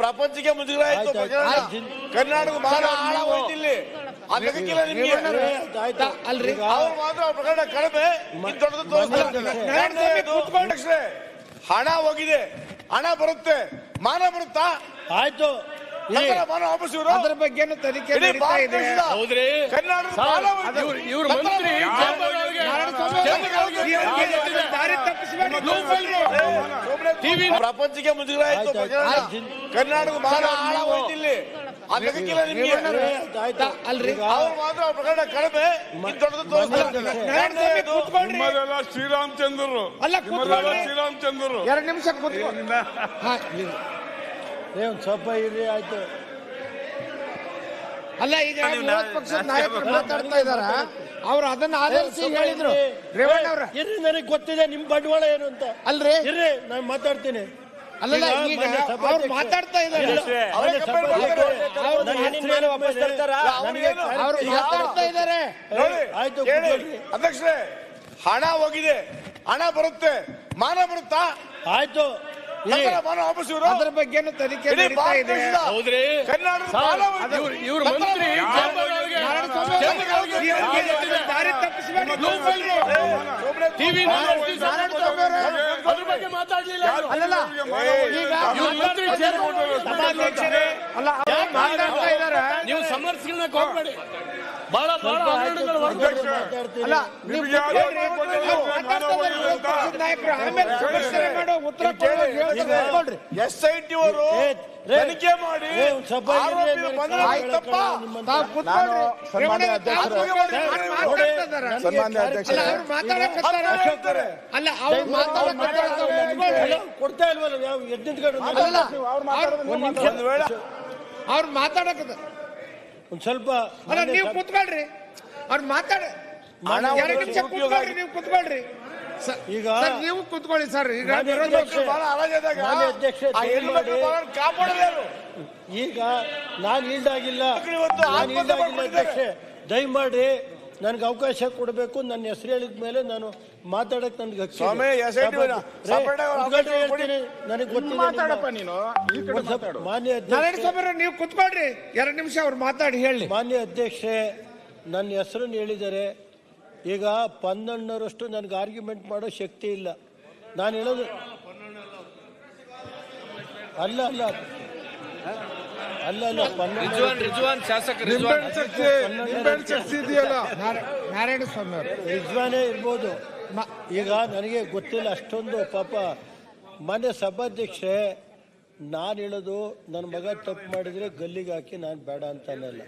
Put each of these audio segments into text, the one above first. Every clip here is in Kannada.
ಪ್ರಪಂಚಕ್ಕೆ ಮುಜುಗರ ಆಯ್ತು. ಕರ್ನಾಟಕ ಬಹಳ ಆಳ ಹೋಯ್ತು ಇಲ್ಲಿ ಅದಕ್ಕಿಲ್ಲ ನಿಮ್ಗೆ. ಆಯ್ತು. ಅಲ್ರಿ? ಅವ್ರು ಮಾತ್ರ ಪ್ರಕರಣ ಕಡಿಮೆ. ದೊಡ್ಡದು ತೋರಿಸ್ತಾರೆ. ಹಣ ಹೋಗಿದೆ. ಹಣ ಬರುತ್ತೆ. ಮಾನ ಬರುತ್ತಾ? ಆಯ್ತು. ಅದ್ರ ಬಗ್ಗೆ ತನಿಖೆ ಕರ್ನಾಟಕ ಬಹಳ ಹೋಯ್ತು. ಇವ್ರ ಮಂತ್ರಿ ದಾರಿ ತಪ್ಪಿಸಬೇಡಿ ಟಿವಿ ಪ್ರಪಂಚಕ್ಕೆ ಮುಜುಗರ ಆಯ್ತು. ಕರ್ನಾಟಕ ಬಹಳ ಆಳ ಹೋಯ್ತು ಇಲ್ಲಿ ಅದಕ್ಕಿಲ್ಲ ನಿಮ್ಗೆ. ಆಯ್ತು. ಅಲ್ರಿ. ಈಗ ಅವ್ರು ಮಾತ್ರ ಪ್ರಕರಣ ಕಡಿಮೆ. ದೊಡ್ಡದು ತೋರಿಸ್ತಾರೆ. ಶ್ರೀರಾಮಚಂದ್ರರು. ಅಲ್ಲ. ಶ್ರೀರಾಮಚಂದ್ರರು. ಎರಡು ನಿಮಿಷ ಕೂತ್ಕೊಂಡು ಏ, ಒಂದ್ ಸ್ವಲ್ಪ ಇರಿ ಆಯ್ತು. ಅಲ್ಲ ಈಗ ಪಕ್ಷದ ನಾಯಕರು ಮಾತಾಡ್ತಾ ಇದಾರ? ಅವ್ರು ಅದನ್ನ ಆಧರಿಸಿ ಹೇಳಿದ್ರು. ರೇವಣ್ಣ ಅವ್ರ. ಇರ್ರಿ ನನಗೆ ಗೊತ್ತಿದೆ ನಿಮ್ ಬಂಡವಾಳ ಏನು ಅಂತ. ಅಲ್ರಿ? ಇರ್ರಿ ನಾನು ಮಾತಾಡ್ತೀನಿ. ಅಲ್ಲಲ್ಲ ಈಗ ಅವ್ರು ಮಾತಾಡ್ತಾ ಇದ್ದಾರೆ. ಅವರೇ. ಮಾತಾಡ್ತಾ ಇದ್ದಾರೆ. ನೋಡಿ, ಆಯ್ತು, ಅಧ್ಯಕ್ಷರೇ ಹಣ ಹೋಗಿದೆ. ಹಣ ಬರುತ್ತೆ. ಮಾನ ಬರುತ್ತಾ? ಆಯ್ತು. ಅದ್ರ ಬಗ್ಗೆ ತನಿಖೆ ನಡೀತಾ ಇದೆ. ಹೌದ್ರಿ. ಇವ್ರ ಮಂತ್ರಿ ದಾರಿ ತಪ್ಪಿಸಬೇಡಿ ಟಿವಿ ಅದ್ರ ಬಗ್ಗೆ ಮಾತಾಡ್ಲಿಲ್ಲ? ಅಲ್ಲಲ್ಲ ಈಗ ಇವ್ರ ಮಂತ್ರಿ ಸಭಾಧ್ಯಕ್ಷರೇ ಅಲ್ಲ ಅವ್ರು ಮಾತಾಡ್ತಾ ಇದಾರೆ ನೀವು ಸಮರ್ಸ್ಗಳನ್ನ ಹೋಗ್ಬೇಡಿ. ಬಹಳ ಬಹಳ ಅಲ್ಲ ನೀವು ನಾಯಕರು ಆಮೇಲೆ ಸಮಸ್ಯೆ ಮಾಡೋ ಉತ್ತರ. ಎಸ್ ಐ ಟಿ ಅವರು ತನಿಖೆ ಮಾಡಿ ಸನ್ಮಾನ್ಯ clarity ಅಲ್ಲ, ಅವ್ರು ಕೊಡ್ತಾ ಇಲ್ವಲ್ಲ ಯಾವ. ಒಂದ್ ಅವ್ರು ಸ್ವಲ್ಪ ಅಲ್ಲ ನೀವು ಕುತ್ಕೊಳ್ರಿ. ಅವ್ರು ಮಾತಾಡ ಎರಡು ನಿಮಿಷ ಕೂತ್ಕೊಳ್ರಿ ನೀವು ಕೂತ್ಕೊಳ್ರಿ. ಈಗ ನೀವು ಕುತ್ಕೊಳ್ಳಿ ಸರ್ ಈಗ ಮಾನ್ಯ ಅಧ್ಯಕ್ಷ- ಬಹಳ ಹರಾಜಾದಾಗ ಮಾನ್ಯ ಅಧ್ಯಕ್ಷರೇ, ಆ ಹೆಣ್ಣು ಮಕ್ಕಳು ದಯಮಾಡಿ- ಬಹಳ ಕಾಪಾಡಲೇರು ಈಗ ನಾನು ಈಲ್ಡಾಗಿಲ್ಲ ಇವತ್ತು ನಾನು ಆತ್ಮಹತ್ಯೆ ಈಲ್ಡಾಗಿಲ್ಲ ಮಾಡ್ಕೊಂಡಿದ್ದಾರೆ. ಅಧ್ಯಕ್ಷೆ ದಯಮಾಡಿ ನನ್ಗೆ ಅವಕಾಶ ಕೊಡಬೇಕು ನನ್ನ ಹೆಸರು ಹೇಳಿದ ಮೇಲೆ ನಾನು ಮಾತಾಡಕ್ ನನ್ಗೆ ಹಕ್ಕಿದೆ. ಸ್ವಾಮಿ, ಎಸ್ ಐ ಟಿ ರೇ, ಸಪರೇಟ್ ಆಗಿ ಅವಕಾಶ ಕೊಡಿ. ಹೇಳ್ತೀನಿ. ನನಗೆ ಗೊತ್ತಿಲ್ಲ ಮಾತಾಡಪ್ಪ ನೀನು ಈ ಕಡೆ ಒಂದ್ ಸ್ವಲ್ಪ ಮಾತಾಡು ಮಾನ್ಯ ನಾರಾಯಣ ಅಧ್ಯಕ್ಷ ಸ್ವಾಮಿ ನೀವು ಕುತ್ಕೊಳ್ರಿ ಎರಡು ನಿಮಿಷ ಅವ್ರು ಮಾತಾಡಿ ಹೇಳಿ ಮಾನ್ಯ ಅಧ್ಯಕ್ಷೆ ನನ್ನ ಹೆಸರನ್ನು ಹೇಳಿದ್ದಾರೆ ಈಗ ಪನ್ನಣ್ಣರಷ್ಟು ನನಗೆ ಆರ್ಗ್ಯುಮೆಂಟ್ ಮಾಡೋ ಶಕ್ತಿ ಇಲ್ಲ. ನಾನು ಹೇಳೋದು ಅಲ್ಲ ಅಲ್ಲ. ಅಲ್ಲ ಅಲ್ಲ ರಿಜ್ವಾನ್ ನಾರಾಯಣ ಸ್ವಾಮಿ ಇರ್ಬೋದು. ಈಗ ನನಗೆ ಗೊತ್ತಿಲ್ಲ ಅಷ್ಟೊಂದು ಪಾಪ ಮನೆ ಸಭಾಧ್ಯಕ್ಷೆ ನಾನು ಹೇಳೋದು ನನ್ನ ಮಗ ತಪ್ಪು ಮಾಡಿದರೆ ಗಲ್ಲಿಗೆ ಹಾಕಿ ನಾನು ಬೇಡ ಅಂತ ಅನ್ನಲ್ಲ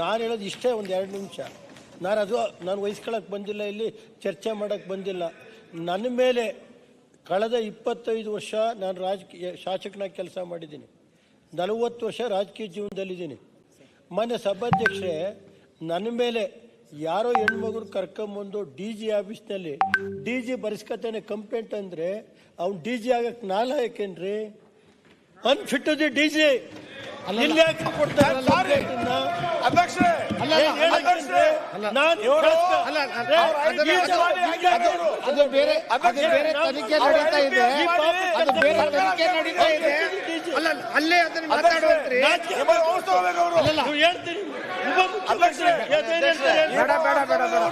ನಾನು ಹೇಳೋದು ಇಷ್ಟೇ ಒಂದು ಎರಡು ನಿಮಿಷ. ನಾನು ಅದು, ನಾನು ವಹಿಸ್ಕೊಳಕ್ಕೆ ಬಂದಿಲ್ಲ ಇಲ್ಲಿ, ಚರ್ಚೆ ಮಾಡೋಕ್ಕೆ ಬಂದಿಲ್ಲ. ನನ್ನ ಮೇಲೆ ಕಳೆದ ಇಪ್ಪತ್ತೈದು ವರ್ಷ ನಾನು ರಾಜಕೀಯ, ಶಾಸಕನಾಗಿ ಕೆಲಸ ಮಾಡಿದ್ದೀನಿ. ನಲವತ್ತು ವರ್ಷ ರಾಜಕೀಯ ಜೀವನದಲ್ಲಿದ್ದೀನಿ. ಮೊನ್ನೆ ಸಭಾಧ್ಯಕ್ಷರೇ ನನ್ನ ಮೇಲೆ ಯಾರೋ ಹೆಣ್ಮಗ್ರು ಕರ್ಕೊಂಬಂದು ಡಿ ಜಿ ಆಫೀಸ್ನಲ್ಲಿ, ಡಿ ಜಿ ಬರೆಸ್ಕತಾನೆ ಕಂಪ್ಲೇಂಟ್ ಅಂದರೆ, ಅವ್ನು ಡಿ ಜಿ ಆಗಕ್ಕೆ ನಾಲಾಯಕೇನ್ರಿ ಅನ್ಫಿಟ್ ದಿ ಡಿ ಜಿ. ಅಲ್ಲ ಅಲ್ಲ ಅಲ್ಲ, ಅದು- ಅದು ಬೇರೆ ತನಿಖೆ ನಡೀತಾ ಇದೆ. ಅದು ಬೇರೆ ತನಿಖೆ ನಡೀತಾ ಇದೆ. ಅಲ್ಲ ಅಲ್ಲೇ ಅದನ್ನ ಮಾತಾಡುವಂತ್ರಿ. ನೀವು ಹೇಳ್ತೀನಿ ಬೇಡ ಬೇಡ ಬೇಡ.